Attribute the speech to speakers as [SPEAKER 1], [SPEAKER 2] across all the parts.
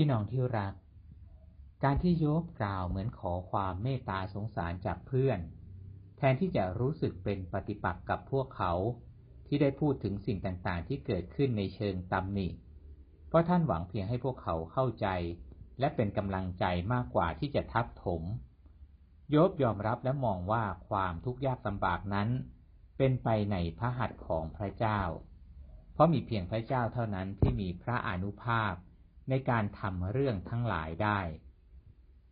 [SPEAKER 1] พี่น้องที่รัก การที่โยบกล่าวเหมือนขอความเมตตาสงสารจากเพื่อน แทนที่จะรู้สึกเป็นปฏิปักษ์กับพวกเขาที่ได้พูดถึงสิ่งต่างๆ ที่เกิดขึ้นในเชิงตำหนิ เพราะท่านหวังเพียงให้พวกเขาเข้าใจ และเป็นกำลังใจมากกว่าที่จะทับถม โยบยอมรับและมองว่าความทุกข์ยากลำบากนั้น เป็นไปในพระหัตถ์ของพระเจ้า เพราะมีเพียงพระเจ้าเท่านั้นที่มีพระอนุภาพ ในการทำเรื่องทั้งหลายได้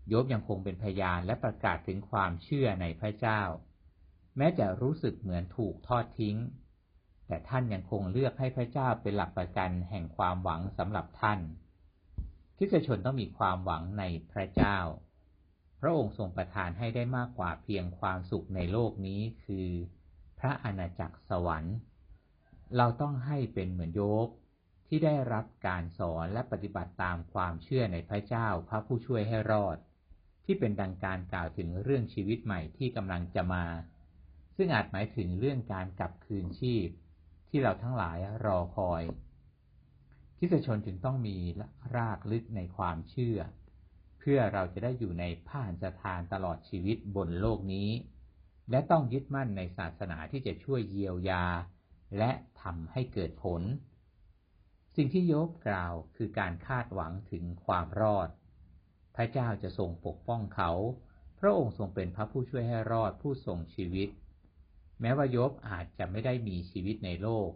[SPEAKER 1] โยบยังคงเป็นพยานและประกาศถึงความเชื่อในพระเจ้า แม้จะรู้สึกเหมือนถูกทอดทิ้ง แต่ท่านยังคงเลือกให้พระเจ้าเป็นหลักประกันแห่งความหวังสำหรับท่านคริสชนต้องมีความหวังในพระเจ้า พระองค์ทรงประทานให้ได้มากกว่าเพียงความสุขในโลกนี้คือ พระอาณาจักรสวรรค์ เราต้องให้เป็นเหมือนโยบ ที่ได้รับการสอนและปฏิบัติตามความเชื่อในพระเจ้าพระผู้ช่วยให้รอด ที่เป็นดังการกล่าวถึงเรื่องชีวิตใหม่ที่กำลังจะมา ซึ่งอาจหมายถึงเรื่องการกลับคืนชีพ ที่เราทั้งหลายรอคอยคริสชนจึงต้องมีรากลึกในความเชื่อ เพื่อเราจะได้อยู่ในผ่านสถานตลอดชีวิตบนโลกนี้ และต้องยึดมั่นในศาสนาที่จะช่วยเยียวยา และทำให้เกิดผล สิ่งที่โยบกล่าวคือการคาดหวังถึงความรอด พระเจ้าจะทรงปกป้องเขา พระองค์ทรงเป็นพระผู้ช่วยให้รอดผู้ทรงชีวิต แม้ว่าโยบอาจจะไม่ได้มีชีวิตในโลก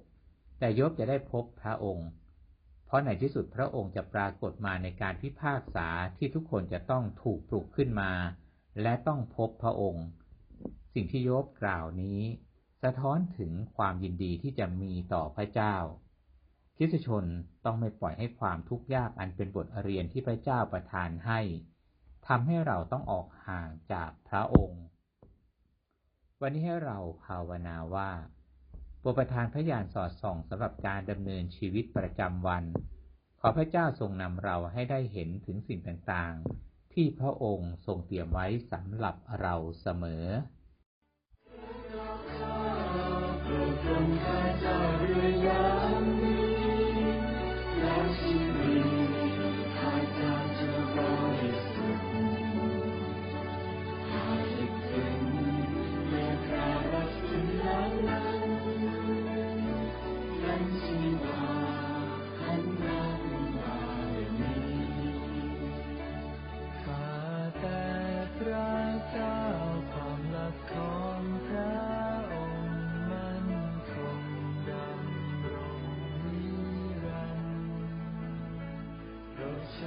[SPEAKER 1] แต่โยบจะได้พบพระองค์ เพราะในที่สุดพระองค์จะปรากฏมาในการพิพากษาที่ทุกคนจะต้องถูกปลุกขึ้นมา และต้องพบพระองค์ สิ่งที่โยบกล่าวนี้ สะท้อนถึงความยินดีที่จะมีต่อพระเจ้า ทิสชนต้องไม่ปล่อยให้ความทุกข์ยากอันเป็นบทเรียนที่พระเจ้าประทานให้ทำให้เราต้องออกห่างจากพระองค์ วันนี้ให้เราภาวนาว่าโปรประทานพระยานสอดส่องสำหรับการดำเนินชีวิตประจำวัน ขอพระเจ้าทรงนำเราให้ได้เห็นถึงสิ่งต่างๆ ที่พระองค์ทรงเตรียมไว้สำหรับเราเสมอ
[SPEAKER 2] พระเจ้าเรืยา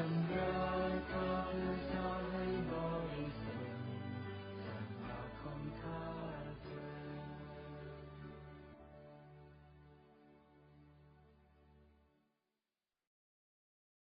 [SPEAKER 2] Sangha Kala Sangha